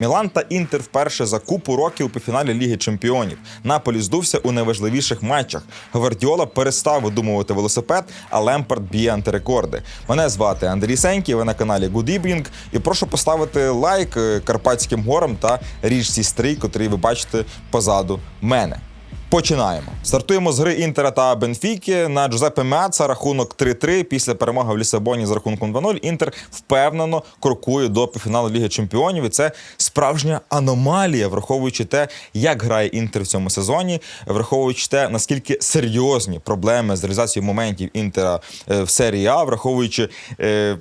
Мілан та Інтер вперше за купу років по фіналі Ліги Чемпіонів. Наполі здувся у найважливіших матчах. Гвардіола перестав видумувати велосипед, а Лемпард б'є антирекорди. Мене звати Андрій Сенький, ви на каналі Good Evening. І прошу поставити лайк е, Карпатським горам та річці Стрий, котрий ви бачите позаду мене. Починаємо. Стартуємо з гри Інтера та Бенфіки. На Джузеппе Меаца рахунок 3-3. Після перемоги в Лісабоні з рахунком 2-0 Інтер впевнено крокує до півфіналу Ліги Чемпіонів. І це справжня аномалія, враховуючи те, як грає Інтер в цьому сезоні, враховуючи те, наскільки серйозні проблеми з реалізацією моментів Інтера е, в серії А, враховуючи е,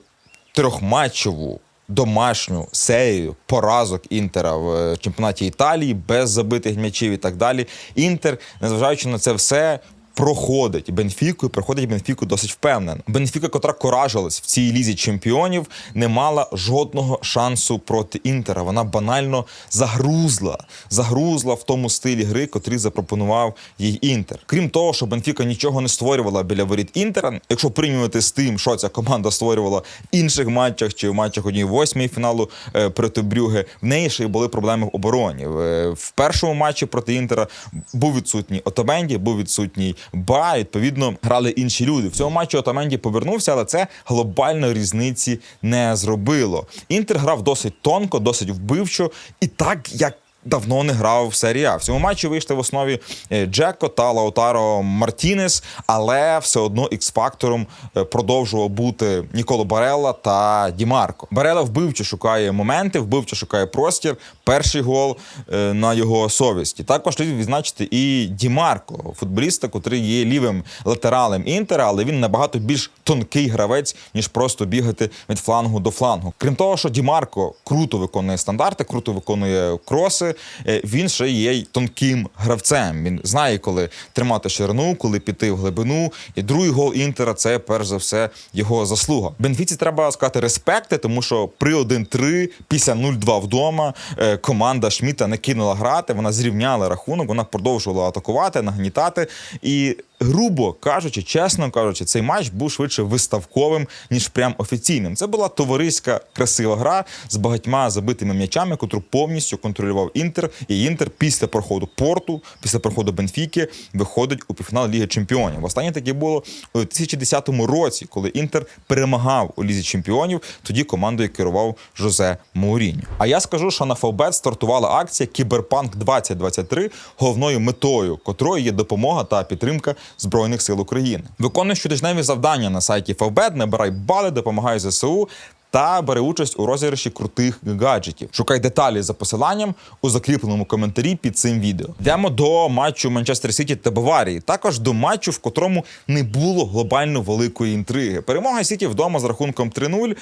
трьохматчеву домашню серію поразок Інтера в е, чемпіонаті Італії без забитих м'ячів і так далі. Інтер, незважаючи на це все. Проходить Бенфіку і проходить Бенфіку досить впевнено. Бенфіка, котра коражилась в цій лізі чемпіонів, не мала жодного шансу проти Інтера. Вона банально загрузла, загрузла в тому стилі гри, котрий запропонував їй Інтер. Крім того, що Бенфіка нічого не створювала біля воріт Інтера. Якщо порівнювати з тим, що ця команда створювала в інших матчах чи в матчах однієї восьмої фіналу е, проти Брюге, в неї ще й були проблеми в обороні. В, в першому матчі проти Інтера був відсутній Отоменді, був відсутній Ба. Відповідно, грали інші люди. В цьому матчі Отаменді повернувся, але це глобальної різниці не зробило. Інтер грав досить тонко, досить вбивчо, і так як. Давно не грав в серії А. В цьому матчі вийшли в основі е, Джеко та Лаутаро Мартінес, але все одно ікс-фактором е, продовжував бути Ніколо Барелла та Дімарко. Барелла вбивче шукає моменти, вбивче шукає простір. Перший гол е, на його совісті. Також слід відзначити і Дімарко, футболіста, котрий є лівим латералем інтера, але він набагато більш тонкий гравець, ніж просто бігати від флангу до флангу. Крім того, що Дімарко круто виконує стандарти, круто виконує кроси. Е, Він ще є тонким гравцем. Він знає, коли тримати ширину, коли піти в глибину. І другий гол інтера це перш за все його заслуга. Бенфіці треба сказати респекти, тому що при 1-3 після 0-2 вдома е, команда Шміта не кинула грати. Вона зрівняла рахунок, вона продовжувала атакувати, нагнітати. І грубо кажучи, чесно кажучи, цей матч був швидше виставковим ніж прям офіційним. Це була товариська красива гра з багатьма забитими м'ячами, котру повністю контролював інтер. І інтер після проходу порту, після проходу Бенфіки, виходить у півфінал Ліги Чемпіонів. Останнє таке було у 2010 році, коли інтер перемагав у лізі чемпіонів. Тоді командою керував Жозе Мауріньо. А я скажу, що на Фавбет стартувала акція Кіберпанк 2023, головною метою котрої є допомога та підтримка Збройних сил України. Виконує щотижневі завдання на сайті Фавбет, набирай бали, допомагай ЗСУ. Та бере участь у розіграші крутих гаджетів. Шукай деталі за посиланням у закріпленому коментарі під цим відео. Йдемо до матчу Манчестер Сіті та Баварії. Також до матчу, в котрому не було глобально великої інтриги. Перемога Сіті вдома з рахунком 3-0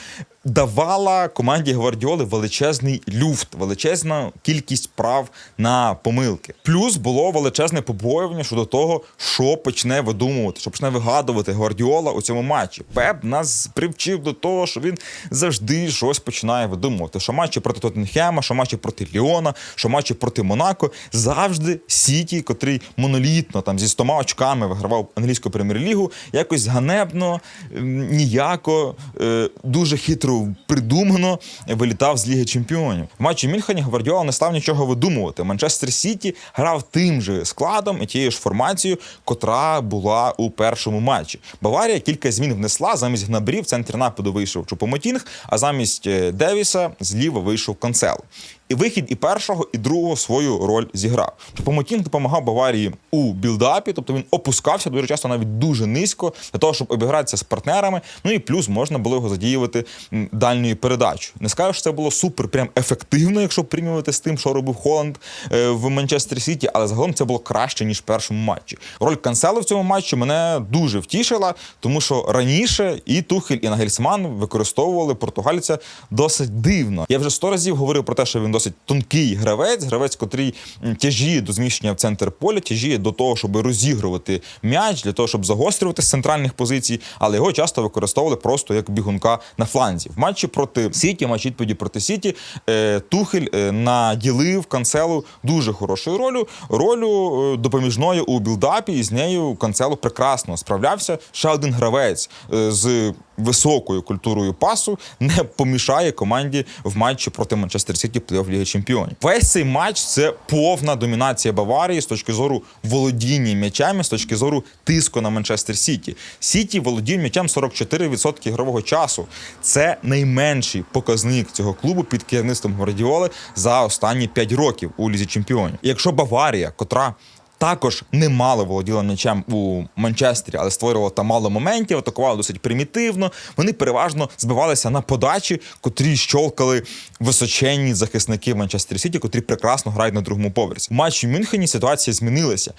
давала команді Гвардіоли величезний люфт, величезна кількість прав на помилки. Плюс було величезне побоювання щодо того, що почне видумувати, що почне вигадувати Гвардіола у цьому матчі. Пеп нас привчив до того, що він завжди щось починає видумувати. Що матчі проти Тоттенхема, що матчі проти Ліона, що матчі проти Монако. Завжди Сіті, котрий монолітно там зі 100 очками вигравав англійську прем'єр-лігу, якось ганебно, ніяко, е, дуже хитро придумано вилітав з Ліги Чемпіонів. В матчі Мюнхені Гвардіола не став нічого видумувати. Манчестер Сіті грав тим же складом і тією ж формацією, котра була у першому матчі. Баварія кілька змін внесла. Замість гнабрів в центрі нападу вийшов Чупомотінг, а замість е, Девіса зліва вийшов Канцел. І вихід і першого, і другого свою роль зіграв. Чупомотінг допомагав Баварії у білдапі, тобто він опускався дуже часто навіть дуже низько для того, щоб обігратися з партнерами. Ну і плюс можна було його задіювати дальньою передачею. Не скажу, що це було супер прям ефективно, якщо порівнювати з тим, що робив Холланд е, в Манчестер Сіті, але загалом це було краще ніж в першому матчі. Роль Канцелу в цьому матчі мене дуже втішила, тому що раніше і Тухель, і Нагельсман використовували португальця досить дивно. Я вже сто разів говорив про те, що він досить тонкий гравець, гравець, котрий тяжіє до зміщення в центр поля, тяжіє до того, щоб розігрувати м'яч, для того, щоб загострювати з центральних позицій, але його часто використовували просто як бігунка на фланзі. В матчі проти Сіті, матч відповіді проти Сіті, е, Тухель е, наділив канцелу дуже хорошою ролью, ролю е, допоміжної у білдапі, і з нею канцелу прекрасно справлявся. Ще один гравець з високою культурою пасу не помішає команді в матчі проти Манчестер Сіті плей-офф плей-офф Ліги Чемпіонів. Весь цей матч це повна домінація Баварії з точки зору володіння м'ячами, з точки зору тиску на Манчестер Сіті. Сіті володіє м'ячем 44% ігрового часу. Це найменший показник цього клубу під керівництвом Гвардіоли за останні 5 років у Лізі Чемпіонів. І якщо Баварія, котра також не мало володіла м'ячем у Манчестері, але створювала там мало моментів, атакувала досить примітивно. Вони переважно збивалися на подачі, котрі щолкали височенні захисники Манчестер Сіті, котрі прекрасно грають на другому поверсі. У матчі в Мюнхені ситуація змінилася.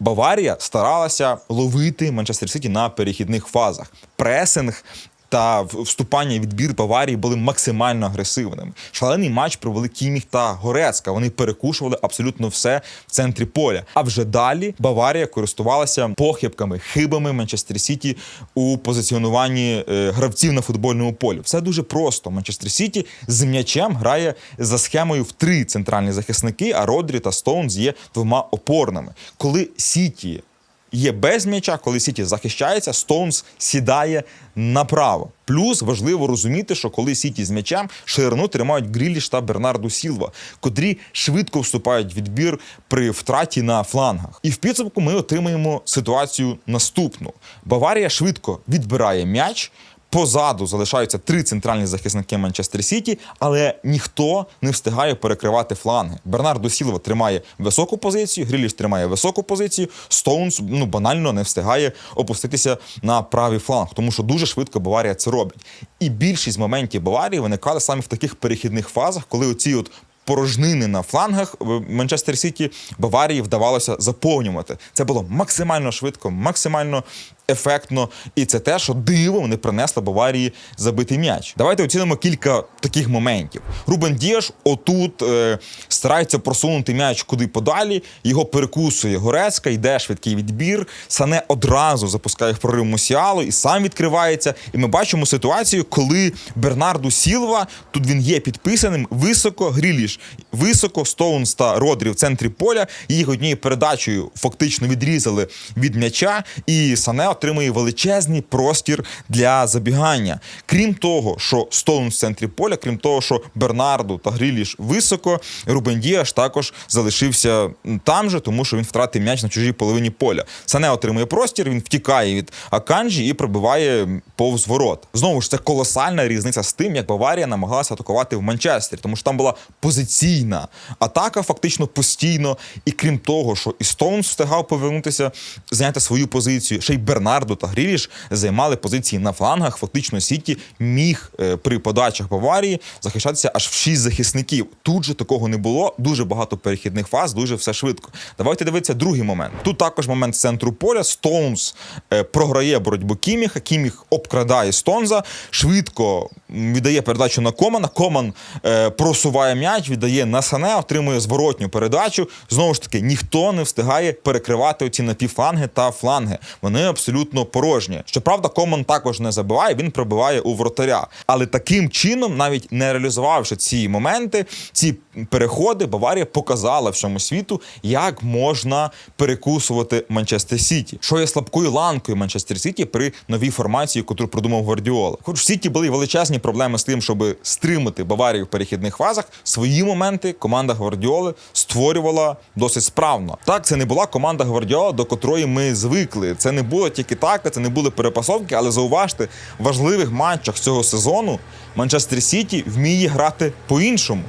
Баварія старалася ловити Манчестер Сіті на перехідних фазах. Пресинг та вступання відбір Баварії були максимально агресивними. Шалений матч провели Кіміх та Горецька. Вони перекушували абсолютно все в центрі поля. А вже далі Баварія користувалася похибками, хибами Манчестер Сіті у позиціонуванні е, гравців на футбольному полі. Все дуже просто. Манчестер Сіті з м'ячем грає за схемою в три центральні захисники, а Родрі та Стоунс є двома опорними. Коли Сіті є без м'яча, коли Сіті захищається, Стоунс сідає направо. Плюс важливо розуміти, що коли Сіті з м'ячем ширину тримають Гріліш та Бернарду Сілва, котрі швидко вступають в відбір при втраті на флангах. І в підсумку ми отримаємо ситуацію наступну: Баварія швидко відбирає м'яч. Позаду залишаються три центральні захисники Манчестер Сіті, але ніхто не встигає перекривати фланги. Бернардо Сілва тримає високу позицію, Гріліш тримає високу позицію. Стоунс ну банально не встигає опуститися на правий фланг, тому що дуже швидко Баварія це робить. І більшість моментів Баварії виникали саме в таких перехідних фазах, коли оці от. Порожнини на флангах в Манчестер Сіті Баварії вдавалося заповнювати. Це було максимально швидко, максимально ефектно, і це те, що дивом не принесло Баварії забитий м'яч. Давайте оцінимо кілька таких моментів. Рубен Діаш отут е, старається просунути м'яч куди подалі. Його перекусує Горецька, йде швидкий відбір. Сане одразу запускає в прорив Мусіалу і сам відкривається. І ми бачимо ситуацію, коли Бернарду Сілва тут він є підписаним високо Гріліш, високо Стоунс та Родрі в центрі поля. Їх однією передачею фактично відрізали від м'яча, і Сане отримує величезний простір для забігання. Крім того, що Стоунс в центрі поля, крім того, що Бернарду та Гріліш високо, Рубен Діаш також залишився там же, тому що він втратив м'яч на чужій половині поля. Сане отримує простір, він втікає від Аканджі і пробиває повз ворот. Знову ж це колосальна різниця з тим, як Баварія намагалася атакувати в Манчестері, тому що там була позиційна атака, фактично постійно. І крім того, що і Стоунс встигав повернутися, зайняти свою позицію, ще й Бернардо та Гріліш займали позиції на флангах. Фактично Сіті міг е, при подачах Баварії захищатися аж в шість захисників. Тут же такого не було. Дуже багато перехідних фаз, дуже все швидко. Давайте дивитися другий момент. Тут також момент з центру поля. Стоунс е, програє боротьбу Кіміха. Кіміх обкрадає Стонза, швидко віддає передачу на Комана. Коман е, просуває м'яч, віддає на Сане, отримує зворотню передачу. Знову ж таки, ніхто не встигає перекривати оці напівфланги та фланги. Вони абсолютно порожні. Щоправда, Коман також не забиває, він пробиває у вратаря. Але таким чином, навіть не реалізувавши ці моменти, ці переходи, Баварія показала всьому світу, як можна перекусувати Манчестер Сіті, що є слабкою ланкою Манчестер Сіті при новій формації, яку придумав Гвардіола. Хоч в Сіті були величезні проблеми з тим, щоб стримати Баварію в перехідних фазах, свої моменти команда Гвардіоли створювала досить справно. Так, це не була команда Гвардіола, до котрої ми звикли. Це не було тільки так, це не були перепасовки, але зауважте, в важливих матчах цього сезону Манчестер Сіті вміє грати по-іншому.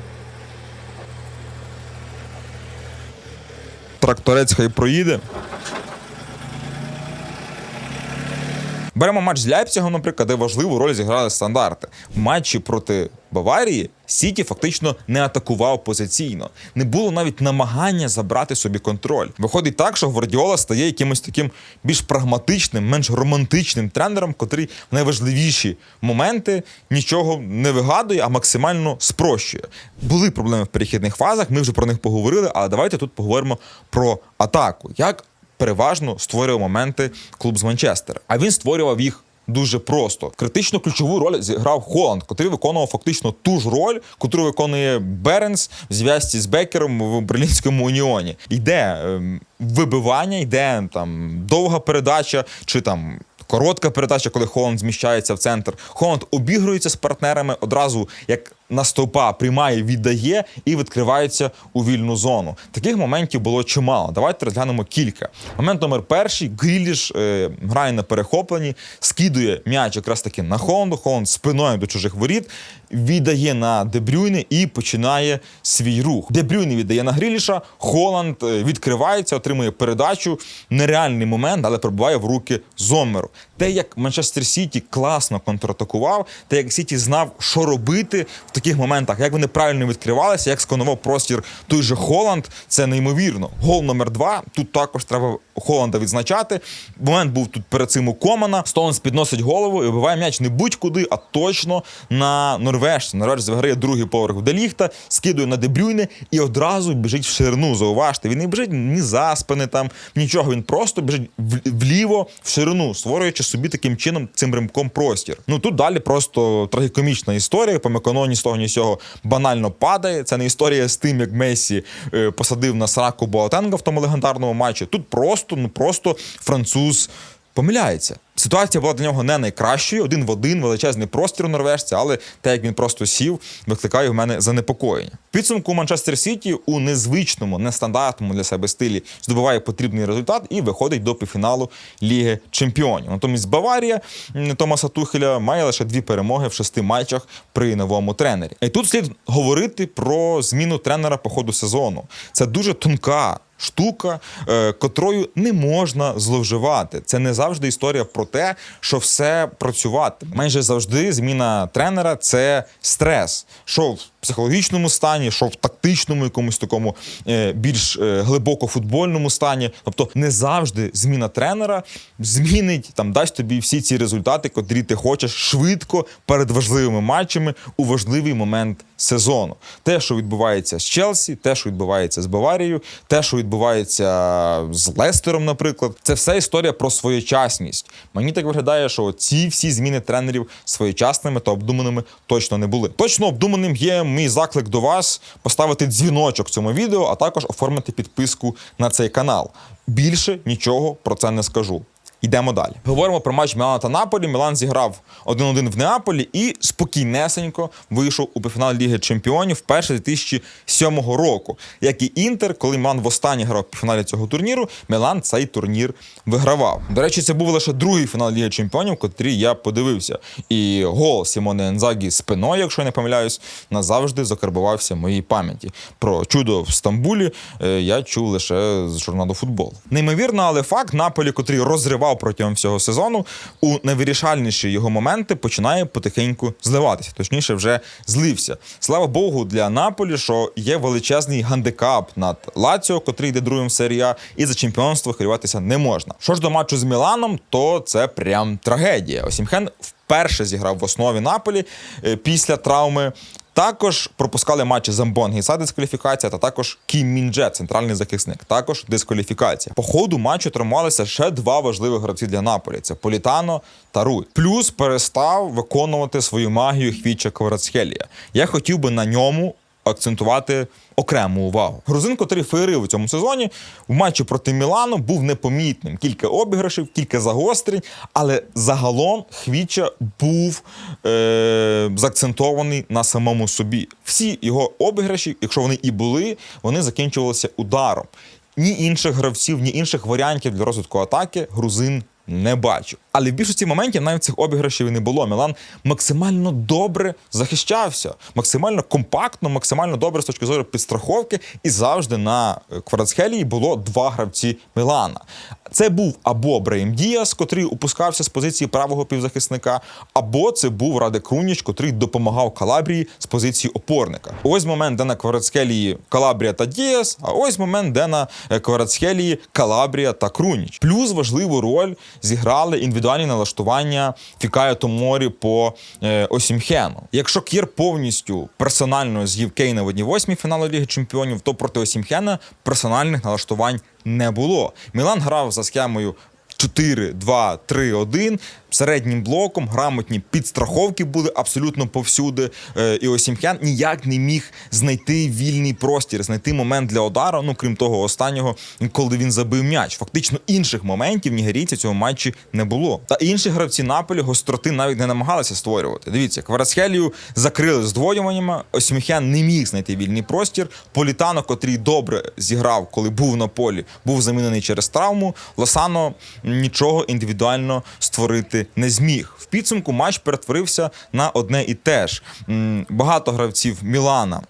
Тракторець хай проїде. Беремо матч з Ляйпцігом, наприклад, де важливу роль зіграли стандарти. В матчі проти Баварії Сіті фактично не атакував позиційно. Не було навіть намагання забрати собі контроль. Виходить так, що Гвардіола стає якимось таким більш прагматичним, менш романтичним тренером, котрий в найважливіші моменти нічого не вигадує, а максимально спрощує. Були проблеми в перехідних фазах. Ми вже про них поговорили, але давайте тут поговоримо про атаку. Як переважно створював моменти клуб з Манчестера. А він створював їх. Дуже просто критично ключову роль зіграв Холланд, котрий виконував фактично ту ж роль, яку виконує Беренс в зв'язці з Бекером в Берлінському уніоні. Йде ем, вибивання, йде там довга передача чи там. Коротка передача, коли Холанд зміщається в центр. Холанд обігрується з партнерами одразу, як на стовпа приймає, віддає і відкривається у вільну зону. Таких моментів було чимало. Давайте розглянемо кілька. Момент номер перший: Гріліш е, грає на перехопленні, скидує м'яч якраз таки на Холланду. Холланд спиною до чужих воріт, віддає на Дебрюйне і починає свій рух. Дебрюйне віддає на Гріліша. Холланд е, відкривається, отримує передачу. Нереальний момент, але пробиває в руки Зомеру. Те, як Манчестер Сіті класно контратакував, те, як Сіті знав, що робити в таких моментах, як вони правильно відкривалися, як сканував простір той же Холланд, це неймовірно. Гол номер два. Тут також треба Холланда відзначати. Момент був тут перед цим у Комана. Стоунс підносить голову і вбиває м'яч не будь-куди, а точно на норвежця. Норвежець виграє другий поверх в Деліхта, скидує на Дебрюйне і одразу біжить в ширину. Зауважте, він не біжить ні за спини там, нічого. Він просто біжить вліво в ширину, створюючи собі таким чином цим римком простір. Ну тут далі просто трагікомічна історія. По мекононі з того, ні з банально падає. Це не історія з тим, як Месі е, посадив на сраку Боатенга в тому легендарному матчі. Тут просто, ну просто француз помиляється. Ситуація була для нього не найкращою, один в один, величезний простір у норвежця, але те, як він просто сів, викликає в мене занепокоєння. Підсумку Манчестер Сіті у незвичному, нестандартному для себе стилі здобуває потрібний результат і виходить до півфіналу Ліги Чемпіонів. Натомість Баварія Томаса Тухеля має лише дві перемоги в шести матчах при новому тренері. І тут слід говорити про зміну тренера по ходу сезону. Це дуже тонка штука, е, котрою не можна зловживати. Це не завжди історія про те, що все працювати. Майже завжди зміна тренера це стрес. Що психологічному стані, що в тактичному, якомусь такому е, більш е, глибоко футбольному стані. Тобто не завжди зміна тренера змінить там, дасть тобі всі ці результати, котрі ти хочеш швидко перед важливими матчами у важливий момент сезону. Те, що відбувається з Челсі, те, що відбувається з Баварією, те, що відбувається з Лестером, наприклад, це все історія про своєчасність. Мені так виглядає, що ці всі зміни тренерів своєчасними та обдуманими точно не були. Точно обдуманим є мій заклик до вас поставити дзвіночок цьому відео, а також оформити підписку на цей канал. Більше нічого про це не скажу. Йдемо далі. Говоримо про матч Мілана та Наполі. Мілан зіграв 1-1 в Неаполі і спокійнесенько вийшов у півфінал Ліги Чемпіонів вперше 2007 року. Як і Інтер, коли Мілан востаннє грав у фіналі цього турніру, Мілан цей турнір вигравав. До речі, це був лише другий фінал Ліги Чемпіонів, котрий я подивився. І гол Сімоне Ензагі спиною, якщо я не помиляюсь, назавжди закарбувався в моїй пам'яті. Про чудо в Стамбулі е, я чув лише з журналу футбол. Неймовірно, але факт Наполі, котрий розривав протягом всього сезону, у найвирішальніші його моменти починає потихеньку зливатися. Точніше, вже злився. Слава Богу, для Наполі, що є величезний гандикап над Лаціо, котрий йде другим в серії і за чемпіонство хвилюватися не можна. Що ж до матчу з Міланом, то це прям трагедія. Осімхен вперше зіграв в основі Наполі е, після травми. Також пропускали матчі Замбонг Гіса дискваліфікація, та також Кім Міндже, центральний захисник. Також дискваліфікація. По ходу матчу трималися ще два важливих гравці для Наполі: це Політано та Руй. Плюс перестав виконувати свою магію Хвіча Кварацхелія. Я хотів би на ньому акцентувати окрему увагу. Грузин, котрий феєрив у цьому сезоні, в матчі проти Мілану був непомітним. Кілька обіграшів, кілька загострень, але загалом Хвіча був е- заакцентований на самому собі. Всі його обіграші, якщо вони і були, вони закінчувалися ударом. Ні інших гравців, ні інших варіантів для розвитку атаки грузин не бачу. Але в більшості моментів навіть цих обіграшів і не було. Мілан максимально добре захищався, максимально компактно, максимально добре з точки зору підстраховки, і завжди на Кварацхелії було два гравці Мілана. Це був або Брейм Діас, котрий опускався з позиції правого півзахисника, або це був Раде Круніч, котрий допомагав Калабрії з позиції опорника. Ось момент, де на Кварацхелії Калабрія та Діас, а ось момент, де на е, Кварацхелії Калабрія та Круніч. Плюс важливу роль зіграли індивідуальні налаштування Фікаю Томорі по е, Осімхену. Якщо Кір повністю персонально з'їв Кейна в одній восьмій фіналу Ліги Чемпіонів, то проти Осімхена персональних налаштувань не було. Мілан грав за схемою 4-2-3-1. Середнім блоком, грамотні підстраховки були абсолютно повсюди. Е, І Осімхян ніяк не міг знайти вільний простір, знайти момент для удару. Ну крім того, останнього, коли він забив м'яч. Фактично інших моментів нігерійців в цьому матчі не було. Та інші гравці Наполі гостроти навіть не намагалися створювати. Дивіться, Кварацхелію закрили здвоюваннями. Осімхян не міг знайти вільний простір. Політано, котрий добре зіграв, коли був на полі, був замінений через травму. Лосано нічого індивідуально створити не зміг. В підсумку матч перетворився на одне і те ж. Багато гравців Мілана.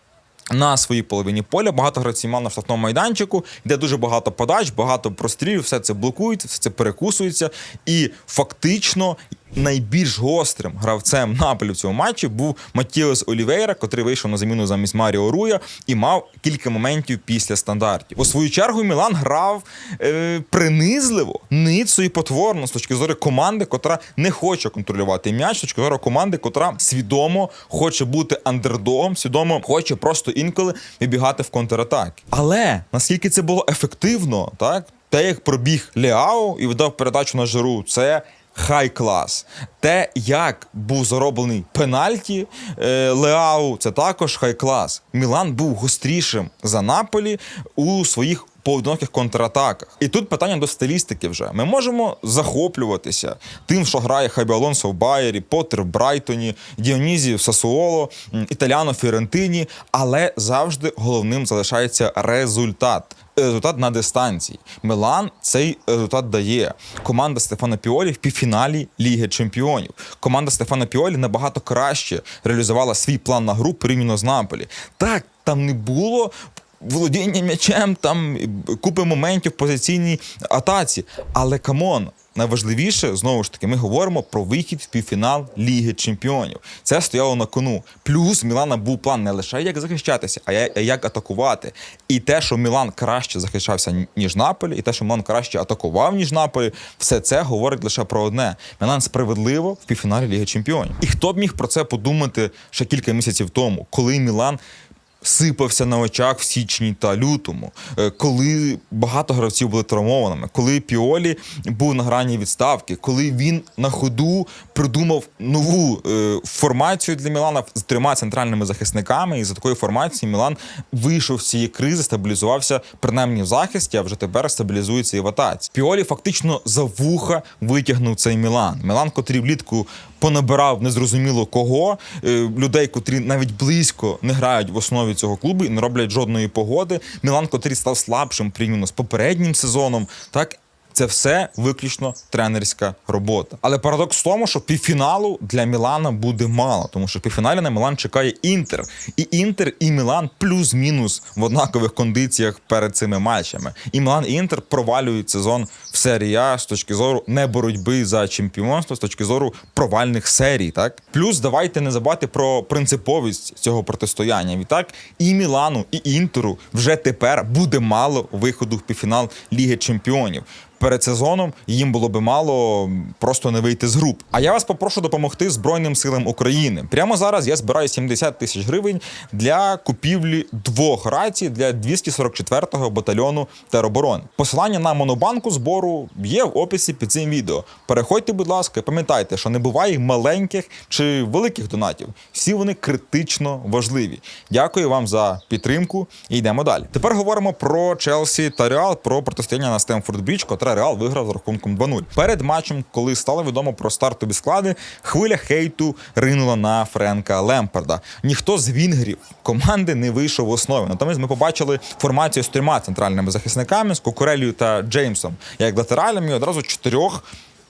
На своїй половині поля багато гравців мав на штрафному майданчику, де дуже багато подач, багато прострілів, все це блокується, все це перекусується. І фактично найбільш гострим гравцем Наполі в цьому матчі був Матіос Олівейра, котрий вийшов на заміну замість Маріо Руя і мав кілька моментів після стандартів. У свою чергу Мілан грав е, принизливо, ницо і потворно з точки зору команди, котра не хоче контролювати м'яч, з точки зору команди, котра свідомо хоче бути андердогом, свідомо хоче просто інколи вибігати в контратаки. Але наскільки це було ефективно, так те, як пробіг Леао і видав передачу на жиру, це. Хай клас. Те, як був зароблений пенальті е, Леау, це також хай клас. Мілан був гострішим за Наполі у своїх поодиноких контратаках. І тут питання до стилістики вже. Ми можемо захоплюватися тим, що грає Хабі Алонсо в Байері, Поттер в Брайтоні, Діонізі в Сасуоло, Італіано в Фіорентині, але завжди головним залишається результат. Результат на дистанції. Милан цей результат дає. Команда Стефана Піолі в півфіналі Ліги Чемпіонів. Команда Стефана Піолі набагато краще реалізувала свій план на гру порівняно з Наполі. Так, там не було володіння м'ячем, там купи моментів в позиційній атаці. Але камон, найважливіше знову ж таки, ми говоримо про вихід в півфінал Ліги Чемпіонів. Це стояло на кону. Плюс Мілана був план не лише як захищатися, а як атакувати. І те, що Мілан краще захищався ніж Наполі, і те, що Мілан краще атакував ніж Наполі, все це говорить лише про одне: Мілан справедливо в півфіналі Ліги Чемпіонів. І хто б міг про це подумати ще кілька місяців тому, коли Мілан сипався на очах в січні та лютому, е, коли багато гравців були травмованими, коли Піолі був на грані відставки, коли він на ходу придумав нову е, формацію для Мілана з трьома центральними захисниками, і за такою формацією Мілан вийшов з цієї кризи, стабілізувався принаймні в захисті, а вже тепер стабілізується і в атаці. Піолі фактично за вуха витягнув цей Мілан. Мілан, котрий влітку понабирав незрозуміло кого, е, людей, котрі навіть близько не грають в основі цього клубу і не роблять жодної погоди. Мілан, котрий став слабшим порівняно з попереднім сезоном, так. Це все виключно тренерська робота. Але парадокс в тому, що півфіналу для Мілана буде мало, тому що півфіналі на Мілан чекає Інтер. І Інтер, і Мілан плюс-мінус в однакових кондиціях перед цими матчами. І Мілан і Інтер провалюють сезон в серії А з точки зору не боротьби за чемпіонство, з точки зору провальних серій. Так плюс давайте не забувати про принциповість цього протистояння. Відтак і Мілану, і Інтеру вже тепер буде мало виходу в півфінал Ліги Чемпіонів. Перед сезоном їм було би мало просто не вийти з груп. А я вас попрошу допомогти Збройним силам України. Прямо зараз я збираю 70 тисяч гривень для купівлі двох рацій для 244-го батальйону тероборони. Посилання на монобанку збору є в описі під цим відео. Переходьте, будь ласка, пам'ятайте, що не буває маленьких чи великих донатів. Всі вони критично важливі. Дякую вам за підтримку і йдемо далі. Тепер говоримо про Челсі та Реал, про протистояння на Стемфорд Брідж, котре Реал виграв з рахунком 2-0. Перед матчем, коли стало відомо про стартові склади, хвиля хейту ринула на Френка Лемпарда. Ніхто з вінгрів команди не вийшов в основі. Натомість ми побачили формацію з трьома центральними захисниками з Кокурелію та Джеймсом, як латералем і одразу чотирьох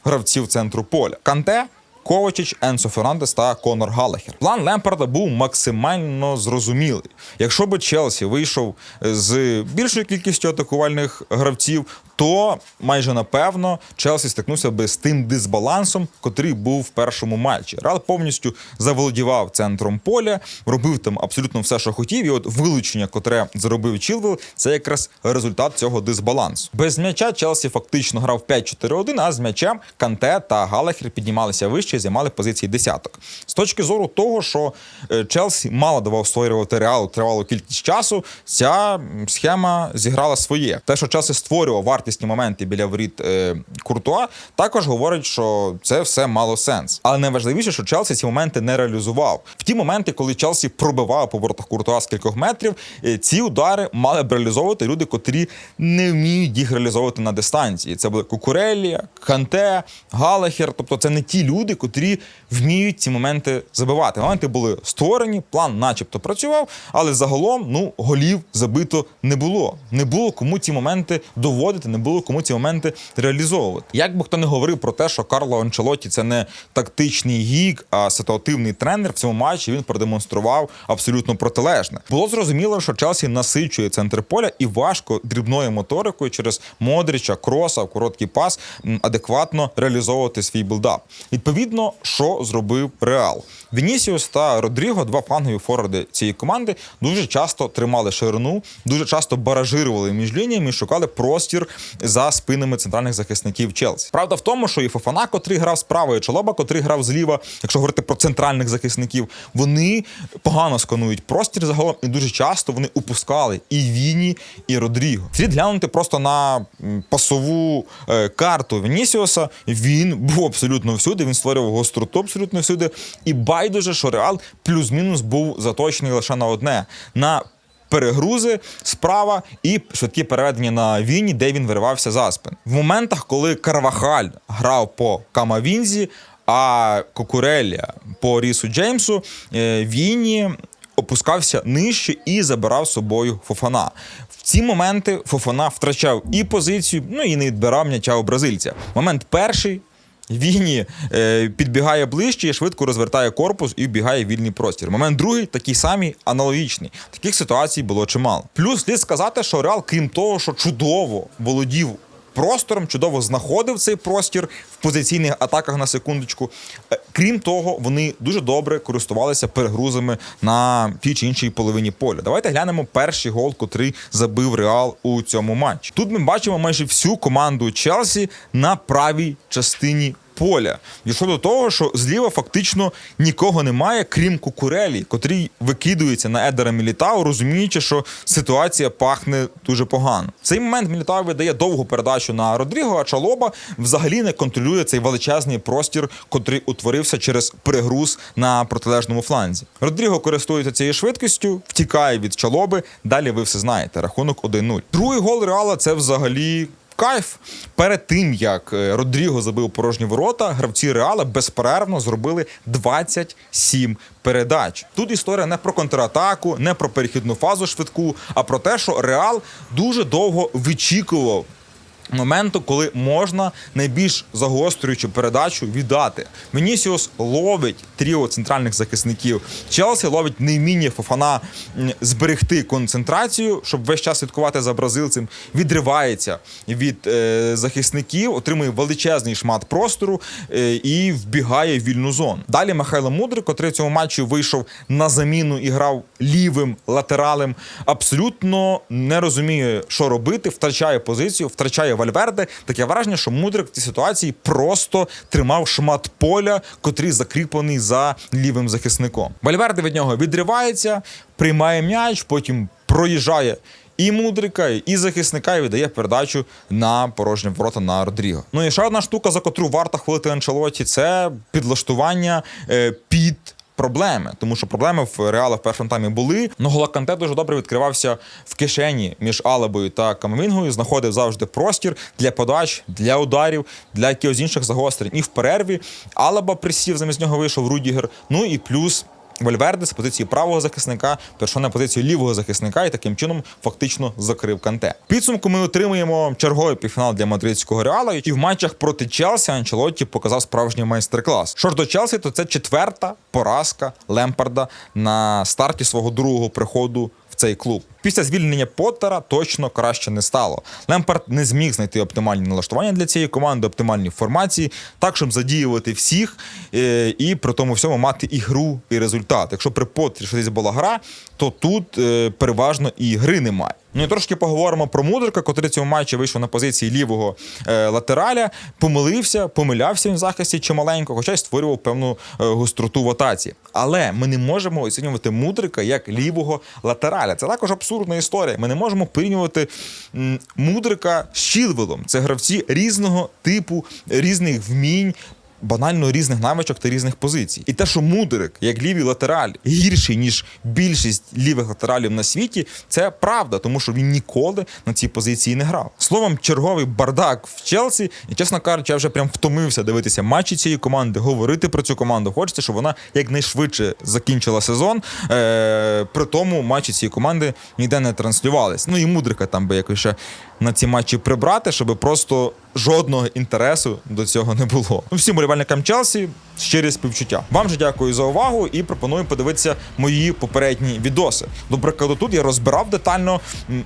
гравців центру поля. Канте. Ковачич, Енсо Фернандес та Конор Галахер. План Лемпарда був максимально зрозумілий. Якщо би Челсі вийшов з більшою кількістю атакувальних гравців, то майже напевно Челсі стикнувся би з тим дисбалансом, котрий був в першому матчі. Реал повністю заволодівав центром поля, робив там абсолютно все, що хотів. І от вилучення, котре зробив Чілвел, це якраз результат цього дисбалансу. Без м'яча Челсі фактично грав 5-4-1, а з м'ячем Канте та Галахер піднімалися вище, і займали позиції десяток. З точки зору того, що е, Челсі мало давав створювати реалу тривалу кількість часу, ця схема зіграла своє. Те, що Челсі створював вартість вартісні моменти біля воріт е, Куртуа, також говорить, що це все мало сенс. Але найважливіше, що Челсі ці моменти не реалізував. В ті моменти, коли Челсі пробивав по воротах Куртуа з кількох метрів, е, ці удари мали б реалізовувати люди, котрі не вміють їх реалізовувати на дистанції. Це були Кукурелія, Канте, Галахер. Тобто, це не ті люди, котрі вміють ці моменти забивати. Моменти були створені, план, начебто, працював, але загалом ну голів забито не було. Не було кому ці моменти доводити, не було кому ці моменти реалізовувати. Як би хто не говорив про те, що Карло Анчелоті це не тактичний гік, а ситуативний тренер в цьому матчі він продемонстрував абсолютно протилежне. Було зрозуміло, що Челсі насичує центр поля і важко дрібною моторикою через Модріча, Кроса, короткий пас адекватно реалізовувати свій білдап. Відповідно, що зробив Реал. Вінісіус та Родріго, два флангові форварди цієї команди, дуже часто тримали ширину, дуже часто баражирували між лініями, шукали простір за спинами центральних захисників Челсі. Правда в тому, що і Фофана, котрий грав справа, і Чолоба, котрий грав зліва, якщо говорити про центральних захисників, вони погано сканують простір загалом, і дуже часто вони упускали і Віні, і Родріго. Слід глянути просто на пасову е, карту Вінісіуса. Він був абсолютно всюди. Він створював гостроту абсолютно всюди. І байдуже, що Реал плюс-мінус був заточений лише на одне. на Перегрузи справа і швидкі переведення на Віні, де він виривався за спин. В моментах, коли Карвахаль грав по Камавінзі, а Кокурелля по Рісу Джеймсу, е, Віні опускався нижче і забирав з собою Фофана. В ці моменти Фофана втрачав і позицію, ну і не відбирав м'яча у бразильця. Момент перший. Віні е, підбігає ближче, швидко розвертає корпус і вбігає в вільний простір. Момент другий такий самий аналогічний. Таких ситуацій було чимало. Плюс слід сказати, що Реал, крім того, що чудово володів простором, чудово знаходив цей простір в позиційних атаках на секундочку. Е, Крім того, вони дуже добре користувалися перегрузами на тій чи іншій половині поля. Давайте глянемо перший гол, котрий забив Реал у цьому матчі. Тут ми бачимо майже всю команду Челсі на правій частині. Поля дійшло до того, що зліва фактично нікого немає, крім Кукурелі, котрий викидується на Едера Мілітау, розуміючи, що ситуація пахне дуже погано. В цей момент Мілітау видає довгу передачу на Родріго, а Чалоба взагалі не контролює цей величезний простір, котрий утворився через перегруз на протилежному фланзі. Родріго користується цією швидкістю, втікає від Чалоби. Далі ви все знаєте. Рахунок 1-0. Другий гол Реала це взагалі. Кайф перед тим як е, Родріго забив порожні ворота, гравці Реала безперервно зробили 27 передач. Тут історія не про контратаку, не про перехідну фазу швидку, а про те, що Реал дуже довго вичікував. Моменту, коли можна найбільш загострюючу передачу віддати. Менісіус ловить тріо центральних захисників. Челсі ловить невміння Фофана зберегти концентрацію, щоб весь час слідкувати за бразильцем. Відривається від е, захисників, отримує величезний шмат простору е, і вбігає в вільну зону. Далі Михайло Мудрик, котрий в цьому матчі вийшов на заміну і грав лівим латералем, абсолютно не розуміє, що робити, втрачає позицію, втрачає Вальверде. Таке враження, що Мудрик в цій ситуації просто тримав шмат поля, котрий закріплений за лівим захисником. Вальверде від нього відривається, приймає м'яч, потім проїжджає. І мудрика, і захисника і видає передачу на порожні ворота на Родріго. Ну і ще одна штука, за котру варто хвалити Анчелоті, це підлаштування е, під проблеми, тому що проблеми в Реала в першому таймі були. Ну Голаканте дуже добре відкривався в кишені між Алабою та Камамінгою. Знаходив завжди простір для подач, для ударів, для якихось інших загострень. І в перерві Алаба присів, замість нього вийшов Рудігер. Ну і плюс. Вальверде з позиції правого захисника перейшов на позицію лівого захисника і таким чином фактично закрив канте. Підсумку ми отримуємо черговий півфінал для мадридського реала. І в матчах проти Челсі Анчелотті показав справжній майстер-клас. Що ж до Челсі, то це четверта поразка Лемпарда на старті свого другого приходу в цей клуб. Після звільнення Поттера точно краще не стало. Лемпард не зміг знайти оптимальні налаштування для цієї команди, оптимальні формації, так щоб задіювати всіх е, і при тому всьому мати і гру, і результат. Якщо при Поттері десь була гра, то тут е, переважно і гри немає. Ну і трошки поговоримо про Мудрика, котрий в цьому матчі вийшов на позиції лівого е, латераля, помилився, помилявся він в захисті чималенько, хоча й створював певну е, гостроту в атаці. Але ми не можемо оцінювати Мудрика як лівого латераля. Це також абсурдна історія. Ми не можемо порівнювати Мудрика з Чілвелом. Це гравці різного типу, різних вмінь. Банально різних навичок та різних позицій. І те, що Мудрик, як лівий латераль, гірший, ніж більшість лівих латералів на світі, це правда, тому що він ніколи на цій позиції не грав. Словом, черговий бардак в Челсі, і чесно кажучи, я вже прям втомився дивитися матчі цієї команди, говорити про цю команду. Хочеться, щоб вона якнайшвидше закінчила сезон. Е- при тому матчі цієї команди ніде не транслювались. Ну і Мудрика там би якось ще на ці матчі прибрати, щоб просто жодного інтересу до цього не було. Ну, всім болівальникам Челсі щирі співчуття. Вам же дякую за увагу і пропоную подивитися мої попередні відоси. До прикладу, тут я розбирав детально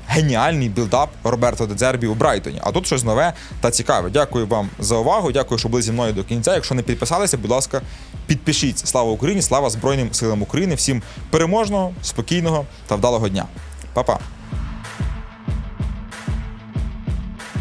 геніальний білдап Роберто Дедзербі у Брайтоні. А тут щось нове та цікаве. Дякую вам за увагу. Дякую, що були зі мною до кінця. Якщо не підписалися, будь ласка, підпишіться. Слава Україні! Слава Збройним силам України! Всім переможного, спокійного та вдалого дня. Па-па!